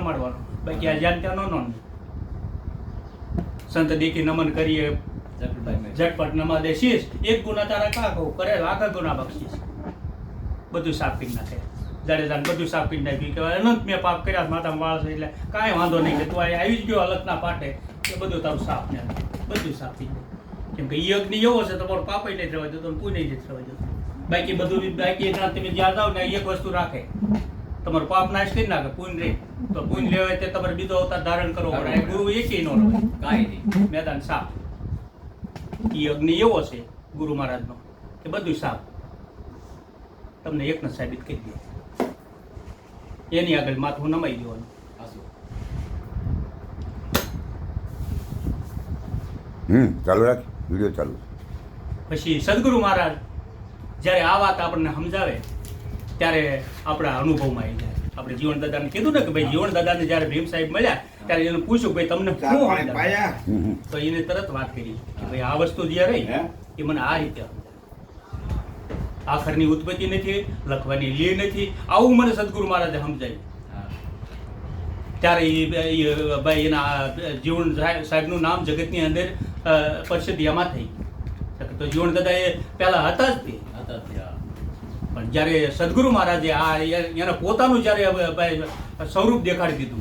નમાડવાનો બાકી આ જ્યાં ત્યાં નો સંત દેખી નમન કરીએ. ઝટપટ નમા દે શીશ. એક ગુના તારા કા કહું? કરે લાખ ગુના બક્ષીશ. બધું સાફ કરી નાખે. જાડેજાને બધું સાફ કરી નાખ્યું. કે અનંત મેં પાપ કર્યા માતા વાળ છે. એટલે કાંઈ વાંધો નહીં કે તું આ આવી જ ગયો અલગના પાટે. એ બધું તારું સાફ ને બધું સાફ થઈ જાય. કેમ કે અગ્નિ એવો છે તમારો પાપ નહીં થવા જતો પુણ્ય નહીં થવા જતો બાકી બધું બાકી તમે જ્યાં જાઓ ને એક વસ્તુ રાખે. તમારું પાપ નાશ કરી નાખે પૂન રે. તો પૂન લેવાય તે તમારે બીજો અવતાર ધારણ કરવો પડે. આ ગુરુ એકેય નો રહે કાંઈ નહીં. મેદાન સાપ. એ અગ્નિ એવો છે ગુરુ મહારાજનો કે બધું સાપ. તમને એકને સાબિત કરી દે. એની આગળ માથું નમાઈ દેવાનું. હાસુ. હમ ચાલુ રાખ. વીડિયો ચાલુ. પછી સદગુરુ મહારાજ જ્યારે આ વાત આપણને સમજાવે ત્યારે આપણા અનુભવમાં આવી જાય. આપણે જીવન દાદાને કીધું ને કે ભાઈ જીવન દાદાને જ્યારે ભીમ સાહેબ મળ્યા ત્યારે એને પૂછ્યું ભાઈ તમને શું હમ. તો એને તરત વાત કરી કે ભાઈ આ વસ્તુ જે રહી એ મને આ રીતે સમજાય. આખરની ઉત્પત્તિ નથી લખવાની લે નથી. આવું મને સદગુરુ મહારાજે સમજાયું. ત્યારે એ ભાઈ એના જીવન સાહેબનું નામ જગતની અંદર અ, પ્રસિદ્ધિયામાં થઈ. તો જીવન દાદા એ પહેલા હતા જ તે હતા. પણ જ્યારે સદગુરુ મહારાજે આ એને પોતાનું જ્યારે સ્વરૂપ દેખાડી દીધું,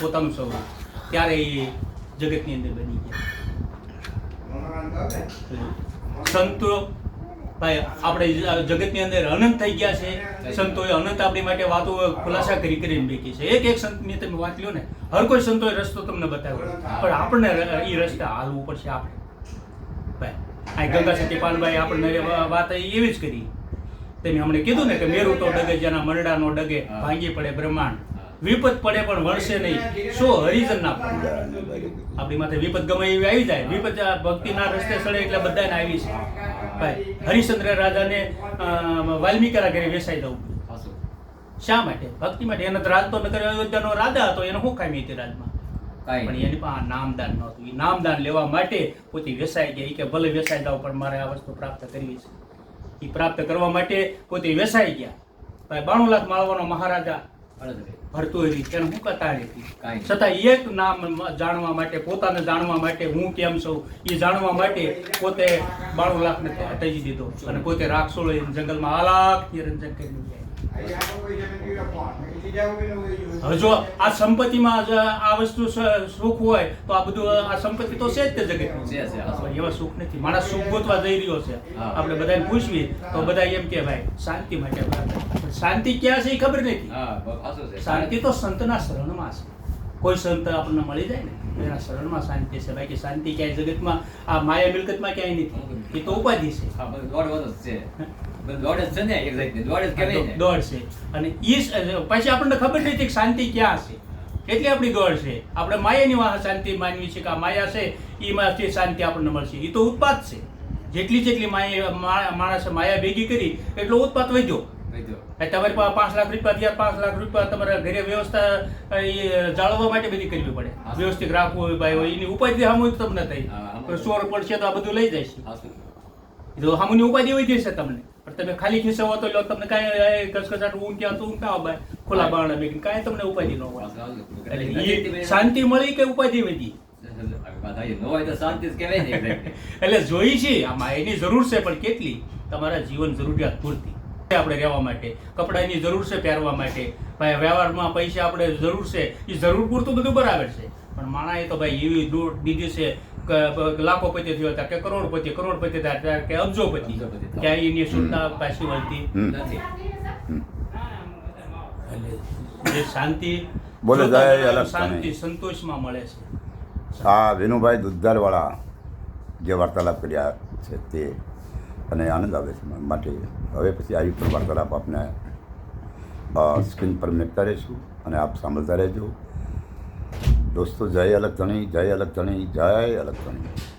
પોતાનું સ્વરૂપ, ત્યારે એ જગતની અંદર બની ગયા. સંતો, ભાઈ, આપણે જગતની અંદર અનંત થઈ ગયા છે. સંતોએ અનંત આપણી માટે વાતો ખુલાસા કરી કરીને બેકી છે. એક એક સંતની તમે વાત લ્યો ને, હર કોઈ સંતોએ રસ્તો તમને બતાવ્યો. પણ આપણને એ રસ્તા હાલવું પડશે આપણે. ભાઈ, આ ગંગા સતી આપણને વાત એવી જ કરી. તમે હમણે કીધું ને કે મેરુ તો ડગે જેના મરડાનો ડગે ભાંગી પડે બ્રહ્માંડ. વિપત પડે પણ વળશે નહીં. સો હરિજન ના આપણી માથે વિપત ગમે એવી આવી જાય. વિપત ભક્તિ ના રસ્તે સડે એટલે બધાને આવી છે. ભાઈ હરિશ્ચંદ્ર રાજાને વાલ્મીકરા ઘરે વેસાઈ દઉં. શા માટે? ભક્તિ માટે. એને તો રાજ તો નગર અયોધ્યાનો રાજા હતો. એને શું ખામી હતી રાજમાં? પણ એની પાસે નામદાન નહોતું. એ નામદાન લેવા માટે પોતે વેસાઈ ગયા. કે ભલે વેસાઈ જાવ પણ મારે આ વસ્તુ પ્રાપ્ત કરવી છે. એ પ્રાપ્ત કરવા માટે પોતે વેસાઈ ગયા. બાણું લાખ માળવાનો મહારાજા ભરતો ભરતુહરી તેને હું કથા હતી છતાં એક નામ જાણવા માટે પોતાને જાણવા માટે હું કેમ છું? એ જાણવા માટે પોતે બાણું લાખને હટાવી દીધો. અને પોતે રાખસોળો જંગલમાં આલાખ નિરંજન કરી હવે જો આ સંપત્તિમાં જ આ વસ્તુ સુખ હોય તો આ બધું આ સંપત્તિ તો છે જ તે છે, જગતની એવા સુખ નથી. મારા સુખ ગોતવા જઈ રહ્યો છે. આપણે બધાને પૂછવી તો બધા એમ કે ભાઈ શાંતિ માટે શાંતિ ક્યાં છે એ ખબર નથી. શાંતિ તો સંતના શરણમાં છે. કોઈ સંત આપણને મળી જાય ને એના શરણમાં શાંતિ છે. બાકી શાંતિ ક્યાંય જગતમાં આ માયા મિલકતમાં ક્યાંય નથી. એ તો ઉપાધિ છે. દોડ જ છે. દોડ છે દોડ જ કહેવાય દોડ છે. અને ઈ પછી આપણને ખબર નથી કે શાંતિ ક્યાં છે. એટલી આપણી દોડ છે? આપણે માયાની વાહ શાંતિ માનવી છે કે આ માયા છે એમાંથી શાંતિ આપણને મળશે. એ તો ઉત્પાદ છે. જેટલી જેટલી માયા માણસે માયા ભેગી કરી એટલો ઉત્પાદ વધ્યો. તમારે પાસે પાંચ લાખ રૂપિયા થયા પાંચ લાખ રૂપિયા તમારા ઘરે વ્યવસ્થા એ જાળવવા માટે બધી કરવી પડે. વ્યવસ્થિત રાખવું હોય ભાઈ હોય એની ઉપાધિ સામુ તમને થઈ સોર. પડશે તો આ બધું લઈ જાય છે. એ તો સામુની ઉપાધિ વધી જશે તમને. પણ તમે ખાલી ખિસ્સા તો તમને કાંઈ કચકચાટ ઊંઘ ક્યાં તું કાં બાય. ખુલ્લા બારણા બેન કાંઈ તમને ઉપાધિ ન હોય. શાંતિ મળી કે ઉપાધિ વધી. એટલે. જોઈ છે આમાં એની જરૂર છે પણ કેટલી? તમારા જીવન જરૂરિયાત પૂરતી. આપણે રહેવા માટે કપડાની જરૂર છે પહેરવા માટે. ભાઈ વ્યવહારમાં પૈસા આપણે જરૂર છે એ જરૂર પૂરતું બધું બરાબર છે. પણ માણાએ તો ભાઈ એવી દૂર દીધી છે લાખોપતિ થયો હતા કે કરોડપતિ કરોડપતિ હતા કે અબજોપતિ. ક્યાંય એની સુરતા પાછી વળતી. નથી. જે શાંતિ બોલે શાંતિ સંતોષમાં મળે છે. આ વિનુભાઈ દુધારવાળા જે વાર્તાલાપ કર્યા છે તે અને આનંદ આવે છે માટે. હવે પછી આવી પણ વાર્તાલાપ આપને સ્ક્રીન પર મેકતા રહીશું અને આપ સાંભળતા રહેજો. દોસ્તો જય અલગ ધણી જય અલગ ધણી જય અલગ ધણી